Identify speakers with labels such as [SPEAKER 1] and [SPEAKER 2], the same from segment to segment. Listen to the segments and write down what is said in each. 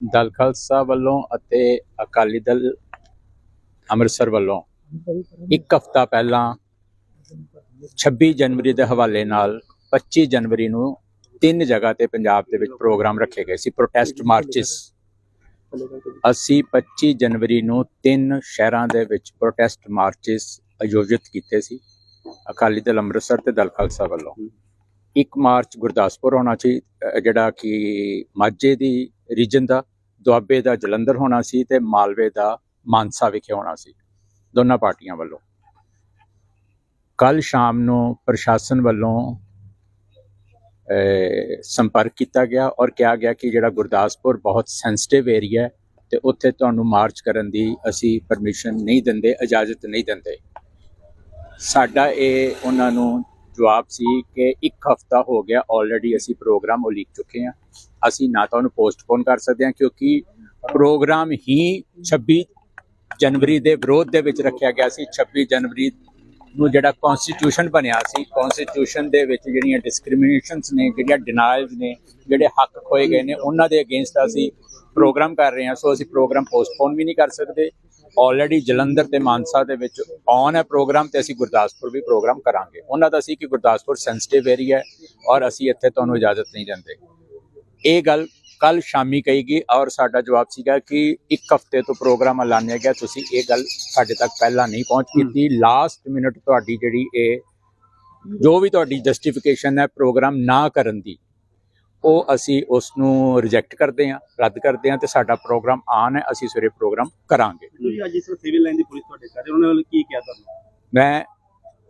[SPEAKER 1] ਦਲ ਖਾਲਸਾ ਵੱਲੋਂ ਅਤੇ ਅਕਾਲੀ ਦਲ ਅੰਮ੍ਰਿਤਸਰ ਵੱਲੋਂ ਇੱਕ ਹਫ਼ਤਾ ਪਹਿਲਾਂ 26 ਜਨਵਰੀ ਦੇ ਹਵਾਲੇ ਨਾਲ 25 ਜਨਵਰੀ ਨੂੰ ਤਿੰਨ ਜਗ੍ਹਾ ਤੇ ਪੰਜਾਬ ਦੇ ਵਿੱਚ ਪ੍ਰੋਗਰਾਮ ਰੱਖੇ ਗਏ ਸੀ ਪ੍ਰੋਟੈਸਟ ਮਾਰਚਸ ਅਸੀਂ 25 ਜਨਵਰੀ ਨੂੰ ਤਿੰਨ ਸ਼ਹਿਰਾਂ ਦੇ ਵਿੱਚ ਪ੍ਰੋਟੈਸਟ ਮਾਰਚਸ ਆਯੋਜਿਤ ਕੀਤੇ ਸੀ, ਅਕਾਲੀ ਦਲ ਅੰਮ੍ਰਿਤਸਰ ਤੇ ਦਲ ਖਾਲਸਾ ਵੱਲੋਂ। ਇੱਕ ਮਾਰਚ ਗੁਰਦਾਸਪੁਰ ਹੋਣਾ ਸੀ ਜਿਹੜਾ ਕਿ ਮਾਝੇ ਦੀ ਰੀਜਨ ਦਾ, ਦੁਆਬੇ ਦਾ ਜਲੰਧਰ ਹੋਣਾ ਸੀ ਤੇ ਮਾਲਵੇ ਦਾ ਮਾਨਸਾ ਵਿਖੇ ਹੋਣਾ ਸੀ, ਦੋਨਾਂ ਪਾਰਟੀਆਂ ਵੱਲੋਂ। ਕੱਲ ਸ਼ਾਮ ਨੂੰ ਪ੍ਰਸ਼ਾਸਨ ਵੱਲੋਂ ਸੰਪਰਕ ਕੀਤਾ ਗਿਆ ਔਰ ਕਿਹਾ ਗਿਆ ਕਿ ਜਿਹੜਾ ਗੁਰਦਾਸਪੁਰ ਬਹੁਤ ਸੈਂਸਿਟਿਵ ਏਰੀਆ ਹੈ ਤੇ ਉੱਥੇ ਤੁਹਾਨੂੰ ਮਾਰਚ ਕਰਨ ਦੀ ਅਸੀਂ ਪਰਮਿਸ਼ਨ ਨਹੀਂ ਦਿੰਦੇ, ਇਜਾਜ਼ਤ ਨਹੀਂ ਦਿੰਦੇ। ਸਾਡਾ ਇਹ ਉਹਨਾਂ ਨੂੰ ਜਵਾਬ ਸੀ ਕਿ ਇੱਕ ਹਫਤਾ ਹੋ ਗਿਆ ਆਲਰੇਡੀ ਅਸੀਂ ਪ੍ਰੋਗਰਾਮ ਉਲੀਕ ਚੁੱਕੇ ਹਾਂ। ਅਸੀਂ ਨਾ ਤਾਂ ਉਹਨੂੰ ਪੋਸਟਪੋਨ ਕਰ ਸਕਦੇ ਹਾਂ ਕਿਉਂਕਿ ਪ੍ਰੋਗਰਾਮ ਹੀ 26 ਜਨਵਰੀ ਦੇ ਵਿਰੋਧ ਦੇ ਵਿੱਚ ਰੱਖਿਆ ਗਿਆ ਸੀ। 26 ਜਨਵਰੀ ਨੂੰ ਜਿਹੜਾ ਕਨਸਟੀਟਿਊਸ਼ਨ ਬਣਿਆ ਸੀ ਕਨਸਟੀਟਿਊਸ਼ਨ ਦੇ ਵਿੱਚ ਜਿਹੜੀਆਂ ਡਿਸਕ੍ਰਿਮੀਨੇਸ਼ਨਸ ਨੇ, ਜਿਹੜੀਆਂ ਡਿਨਾਇਲਸ ਨੇ, ਜਿਹੜੇ ਹੱਕ ਖੋਏ ਗਏ ਨੇ, ਉਹਨਾਂ ਦੇ ਅਗੇਂਸਟ ਅਸੀਂ ਪ੍ਰੋਗਰਾਮ ਕਰ ਰਹੇ ਹਾਂ। ਸੋ ਅਸੀਂ ਪ੍ਰੋਗਰਾਮ ਪੋਸਟਪੋਨ ਵੀ ਨਹੀਂ ਕਰ ਸਕਦੇ। ਆਲਰੇਡੀ ਜਲੰਧਰ ਤੇ ਮਾਨਸਾ ਦੇ ਵਿੱਚ ਔਨ ਹੈ ਪ੍ਰੋਗਰਾਮ ਤੇ ਅਸੀਂ ਗੁਰਦਾਸਪੁਰ ਵੀ ਪ੍ਰੋਗਰਾਮ ਕਰਾਂਗੇ। ਉਹਨਾਂ ਦਾ ਸੀ ਕਿ ਗੁਰਦਾਸਪੁਰ ਸੈਂਸਿਟਿਵ ਏਰੀਆ ਹੈ ਔਰ ਅਸੀਂ ਇੱਥੇ ਤੁਹਾਨੂੰ ਇਜਾਜ਼ਤ ਨਹੀਂ ਦਿੰਦੇ। ਇਹ ਗੱਲ ਕੱਲ ਸ਼ਾਮੀ ਕਹੀ ਗਈ ਔਰ ਸਾਡਾ ਜਵਾਬ ਸੀਗਾ ਕਿ ਇੱਕ ਹਫ਼ਤੇ ਤੋਂ ਪ੍ਰੋਗਰਾਮ ਐਲਾਨਿਆ ਗਿਆ ਤੁਸੀਂ ਇਹ ਗੱਲ ਸਾਡੇ ਤੱਕ ਪਹਿਲਾਂ ਨਹੀਂ ਪਹੁੰਚ ਕੀਤੀ। ਲਾਸਟ ਮਿੰਟ ਤੁਹਾਡੀ ਜਿਹੜੀ ਇਹ ਜੋ ਵੀ ਤੁਹਾਡੀ ਜਸਟੀਫਿਕੇਸ਼ਨ ਹੈ ਪ੍ਰੋਗਰਾਮ ਨਾ ਕਰਨ ਦੀ ਉਹ ਅਸੀਂ ਉਸ ਨੂੰ ਰਿਜੈਕਟ ਕਰਦੇ ਹਾਂ ਰੱਦ ਕਰਦੇ ਹਾਂ ਤੇ ਸਾਡਾ ਪ੍ਰੋਗਰਾਮ ਆਨ ਹੈ ਅਸੀਂ ਸਵੇਰੇ ਪ੍ਰੋਗਰਾਮ ਕਰਾਂਗੇ।
[SPEAKER 2] ਤੁਸੀਂ ਅੱਜ ਇਸ ਸਿਵਲ ਲਾਈਨ ਦੀ ਪੁਲਿਸ ਤੁਹਾਡੇ ਕਰ ਰਹੇ ਉਹਨਾਂ ਨੇ ਕੀ ਕਿਹਾ ਤੁਹਾਨੂੰ?
[SPEAKER 1] ਮੈਂ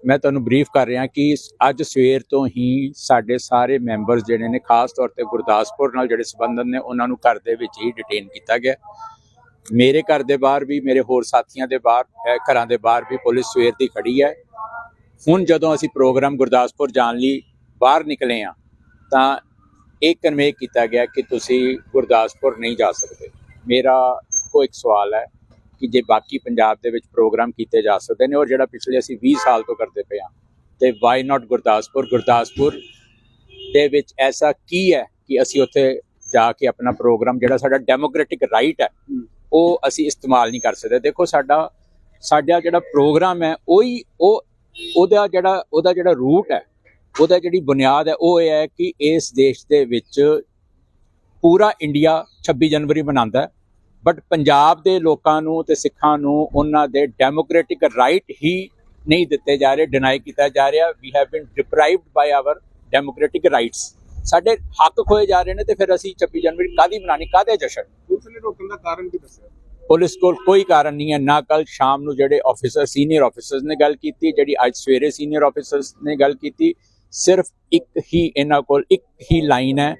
[SPEAKER 1] ਮੈਂ ਤੁਹਾਨੂੰ ਬਰੀਫ ਕਰ ਰਿਹਾ ਕਿ ਅੱਜ ਸਵੇਰ ਤੋਂ ਹੀ ਸਾਡੇ ਸਾਰੇ ਮੈਂਬਰਸ ਜਿਹੜੇ ਨੇ ਖਾਸ ਤੌਰ ਤੇ ਗੁਰਦਾਸਪੁਰ ਨਾਲ ਜਿਹੜੇ ਸੰਬੰਧਤ ਨੇ ਉਹਨਾਂ ਨੂੰ ਘਰ ਦੇ ਵਿੱਚ ਹੀ ਡਿਟੇਨ ਕੀਤਾ ਗਿਆ। ਮੇਰੇ ਘਰ ਦੇ ਬਾਹਰ ਵੀ ਮੇਰੇ ਹੋਰ ਸਾਥੀਆਂ ਦੇ ਬਾਹਰ ਘਰਾਂ ਦੇ ਬਾਹਰ ਵੀ ਪੁਲਿਸ ਸਵੇਰ ਦੀ ਖੜੀ ਹੈ। ਹੁਣ ਜਦੋਂ ਅਸੀਂ ਪ੍ਰੋਗਰਾਮ ਗੁਰਦਾਸਪੁਰ ਜਾਣ ਲਈ ਬਾਹਰ ਨਿਕਲੇ ਆ ਤਾਂ ਇਹ ਕਨਵੇ ਕੀਤਾ ਗਿਆ ਕਿ ਤੁਸੀਂ ਗੁਰਦਾਸਪੁਰ ਨਹੀਂ ਜਾ ਸਕਦੇ। ਮੇਰਾ ਇੱਕੋ ਇੱਕ ਸਵਾਲ ਹੈ ਕਿ ਜੇ ਬਾਕੀ ਪੰਜਾਬ ਦੇ ਵਿੱਚ ਪ੍ਰੋਗਰਾਮ ਕੀਤੇ ਜਾ ਸਕਦੇ ਨੇ ਔਰ ਜਿਹੜਾ ਪਿਛਲੇ ਅਸੀਂ 20 ਸਾਲ ਤੋਂ ਕਰਦੇ ਪਏ ਹਾਂ ਤੇ ਵਾਈ ਨਾਟ ਗੁਰਦਾਸਪੁਰ? ਗੁਰਦਾਸਪੁਰ ਦੇ ਵਿੱਚ ਐਸਾ ਕੀ ਹੈ ਕਿ ਅਸੀਂ ਉੱਥੇ ਜਾ ਕੇ ਆਪਣਾ ਪ੍ਰੋਗਰਾਮ ਜਿਹੜਾ ਸਾਡਾ ਡੈਮੋਕ੍ਰੈਟਿਕ ਰਾਈਟ ਹੈ ਉਹ ਅਸੀਂ ਇਸਤੇਮਾਲ ਨਹੀਂ ਕਰ ਸਕਦੇ। ਦੇਖੋ ਸਾਡਾ ਸਾਡਾ ਜਿਹੜਾ ਪ੍ਰੋਗਰਾਮ ਹੈ ਉਹੀ ਉਹ ਉਹਦਾ ਜਿਹੜਾ ਉਹਦਾ ਜਿਹੜਾ ਰੂਟ ਹੈ ਉਹਦਾ ਜਿਹੜੀ ਬੁਨਿਆਦ ਹੈ ਉਹ ਇਹ ਹੈ ਕਿ ਇਸ ਦੇਸ਼ ਦੇ ਵਿੱਚ ਪੂਰਾ ਇੰਡੀਆ 26 ਜਨਵਰੀ ਮਨਾਉਂਦਾ ਹੈ। ਬਟ ਪੰਜਾਬ ਦੇ ਲੋਕਾਂ ਨੂੰ ਤੇ ਸਿੱਖਾਂ ਨੂੰ ਉਹਨਾਂ ਦੇ ਡੈਮੋਕ੍ਰੈਟਿਕ ਰਾਈਟ ਹੀ ਨਹੀਂ ਦਿੱਤੇ ਜਾ ਰਹੇ ਡਿਨਾਈ ਕੀਤਾ ਜਾ ਰਿਹਾ। We have been deprived by our democratic rights ਸਾਡੇ ਹੱਕ ਖੋਏ ਜਾ ਰਹੇ ਨੇ ਤੇ ਫਿਰ ਅਸੀਂ 26 ਜਨਵਰੀ ਕਾਦੀ ਮਨਾਣੀ ਕਾਦੇ ਜਸ਼ਨ?
[SPEAKER 2] ਪੁਲਿਸ ਨੇ ਰੋਕਣ ਦਾ ਕਾਰਨ ਕੀ ਦੱਸਿਆ?
[SPEAKER 1] ਪੁਲਿਸ ਕੋਲ ਕੋਈ ਕਾਰਨ ਨਹੀਂ ਹੈ। ਨਾ ਕੱਲ ਸ਼ਾਮ ਨੂੰ ਜਿਹੜੇ ਆਫੀਸਰ ਸੀਨੀਅਰ ਆਫੀਸਰਸ ਨੇ ਗੱਲ ਕੀਤੀ ਜਿਹੜੀ ਅੱਜ ਸਵੇਰੇ ਸੀਨੀਅਰ ਆਫੀਸਰਸ ਨੇ ਗੱਲ ਕੀਤੀ ਸਿਰਫ ਇੱਕ ਹੀ ਇਹਨਾਂ ਕੋਲ ਇੱਕ ਹੀ ਲਾਈਨ ਹੈ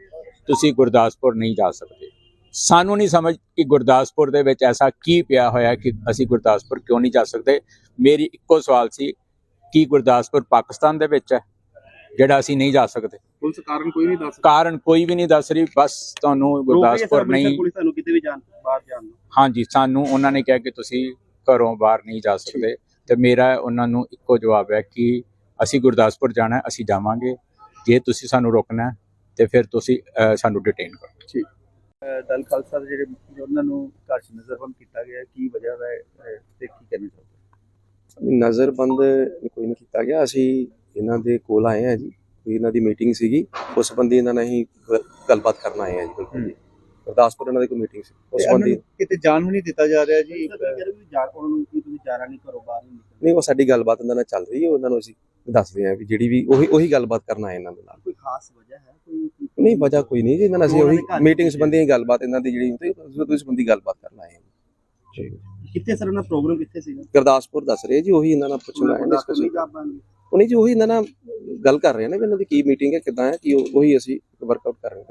[SPEAKER 1] ਤੁਸੀਂ ਗੁਰਦਾਸਪੁਰ ਨਹੀਂ ਜਾ ਸਕਦੇ। ਸਾਨੂੰ ਨਹੀਂ ਸਮਝ ਕਿ ਗੁਰਦਾਸਪੁਰ ਦੇ ਵਿੱਚ ਐਸਾ ਕੀ ਪਿਆ ਹੋਇਆ ਕਿ ਅਸੀਂ ਗੁਰਦਾਸਪੁਰ ਕਿਉਂ ਨਹੀਂ ਜਾ ਸਕਦੇ। ਮੇਰੀ ਇੱਕੋ ਸਵਾਲ ਸੀ ਕੀ ਗੁਰਦਾਸਪੁਰ ਪਾਕਿਸਤਾਨ ਦੇ ਵਿੱਚ ਹੈ ਜਿਹੜਾ ਅਸੀਂ ਨਹੀਂ ਜਾ ਸਕਦੇ?
[SPEAKER 2] ਪੁਲਿਸ ਕਾਰਨ ਕੋਈ ਨਹੀਂ ਦੱਸ
[SPEAKER 1] ਕਾਰਨ ਕੋਈ ਵੀ ਨਹੀਂ ਦੱਸ ਰਹੀ ਬਸ ਤੁਹਾਨੂੰ ਗੁਰਦਾਸਪੁਰ ਨਹੀਂ
[SPEAKER 2] ਪੁਲਿਸ ਤੁਹਾਨੂੰ ਕਿਤੇ ਵੀ ਜਾਣ ਬਾਹਰ ਜਾਣ ਨੂੰ।
[SPEAKER 1] ਹਾਂਜੀ ਸਾਨੂੰ ਉਹਨਾਂ ਨੇ ਕਿਹਾ ਕਿ ਤੁਸੀਂ ਘਰੋਂ ਬਾਹਰ ਨਹੀਂ ਜਾ ਸਕਦੇ ਤੇ ਮੇਰਾ ਉਹਨਾਂ ਨੂੰ ਇੱਕੋ ਜਵਾਬ ਹੈ ਕਿ ਅਸੀਂ ਗੁਰਦਾਸਪੁਰ ਜਾਣਾ ਹੈ, ਅਸੀਂ ਜਾਵਾਂਗੇ। ਜੇ ਤੁਸੀਂ ਸਾਨੂੰ ਰੋਕਣਾ ਤੇ ਫਿਰ ਤੁਸੀਂ ਸਾਨੂੰ ਡਿਟੇਨ ਕਰੋ।
[SPEAKER 2] ਦਲ ਖਾਲਸਾ ਦੇ ਜਿਹੜੇ ਉਹਨਾਂ ਨੂੰ ਘਰ 'ਚ ਨਜ਼ਰਬੰਦ ਕੀਤਾ ਗਿਆ ਕੀ ਵਜ੍ਹਾ ਹੈ ਤੇ ਕੀ ਕਰਨਾ ਚਾਹੁੰਦੇ
[SPEAKER 3] ਨਜ਼ਰਬੰਦ ਕੋਈ ਨਹੀਂ ਕੀਤਾ ਗਿਆ। ਅਸੀਂ ਇਹਨਾਂ ਦੇ ਕੋਲ ਆਏ ਹਾਂ ਜੀ। ਕੋਈ ਇਹਨਾਂ ਦੀ ਮੀਟਿੰਗ ਸੀਗੀ। ਉਸ ਸੰਬੰਧੀ ਇਹਨਾਂ ਨਾਲ ਹੀ ਗੱਲਬਾਤ ਕਰਨ ਆਏ ਹਾਂ ਜੀ ਬਿਲਕੁਲ ਜੀ। ਗੁਰਦਾਸਪੁਰ ਇਹਨਾਂ ਦੀ ਕੋਈ ਮੀਟਿੰਗ ਸੀ। ਉਸ ਸੰਬੰਧੀ
[SPEAKER 2] ਕਿਤੇ ਜਾਣ ਵੀ ਨਹੀਂ ਦਿੱਤਾ ਜਾ ਰਿਹਾ ਜੀ ਜਾਣ ਉਹਨਾਂ ਨੂੰ ਕੀ ਤੁਸੀਂ ਜਾਣਾ ਨਹੀਂ ਕਰੋ ਬਾਹਰ ਨਹੀਂ
[SPEAKER 3] ਨਹੀਂ ਉਹ ਸਾਡੀ ਗੱਲਬਾਤ ਇਹਨਾਂ ਨਾਲ ਚੱਲ ਰਹੀ ਹੈ ਉਹਨਾਂ ਨੂੰ ਅਸੀਂ ਦੱਸਦੇ ਹਾਂ ਵੀ ਜਿਹੜੀ ਵੀ ਉਹੀ ਉਹੀ ਗੱਲਬਾਤ ਕਰਨ ਆਏ ਇਹਨਾਂ ਦੇ ਨਾਲ।
[SPEAKER 2] ਕੋਈ ਖਾਸ ਵਜ੍ਹਾ ਹੈ ਕੋਈ
[SPEAKER 3] ਨਹੀਂ ਵਜ੍ਹਾ ਕੋਈ ਨਹੀਂ ਜੀ ਇਹਨਾਂ ਨਾਲ ਅਸੀਂ
[SPEAKER 2] ਉਹਨਾਂ
[SPEAKER 3] ਉਹੀ ਮੀਟਿੰਗ ਸੰਬੰਧੀ ਹੀ ਗੱਲਬਾਤ ਇਹਨਾਂ ਦੀ ਜਿਹੜੀ ਹੁੰਦੀ ਉਸ ਉਹਦੇ ਸੰਬੰਧੀ ਗੱਲਬਾਤ ਕਰਨ ਆਏ ਹਾਂ। ਜੀ।
[SPEAKER 2] ਕਿੱਥੇ ਸਰ ਉਹਨਾਂ ਪ੍ਰੋਗਰਾਮ ਕਿੱਥੇ ਸੀਗਾ?
[SPEAKER 3] ਗੁਰਦਾਸਪੁਰ ਦੱਸ ਰਹੇ ਜੀ ਉਹੀ ਇਹਨਾਂ ਨਾਲ ਪੁੱਛਣਾ ਹੈ ਡਿਸਕਸ਼ਨ ਉਹ ਨਹੀਂ ਜੀ ਉਹੀ ਇਹਨਾਂ ਨਾਲ ਗੱਲ ਕਰ ਰਹੇ ਨੇ ਵੀ ਇਹਨਾਂ ਦੀ ਕੀ ਮੀਟਿੰਗ ਹੈ ਕਿਦਾਂ ਹੈ ਕਿ ਉਹ- ਉਹੀ ਅਸੀਂ ਵਰਕਆਊਟ ਕਰ ਰਹੇ ਹਾਂ।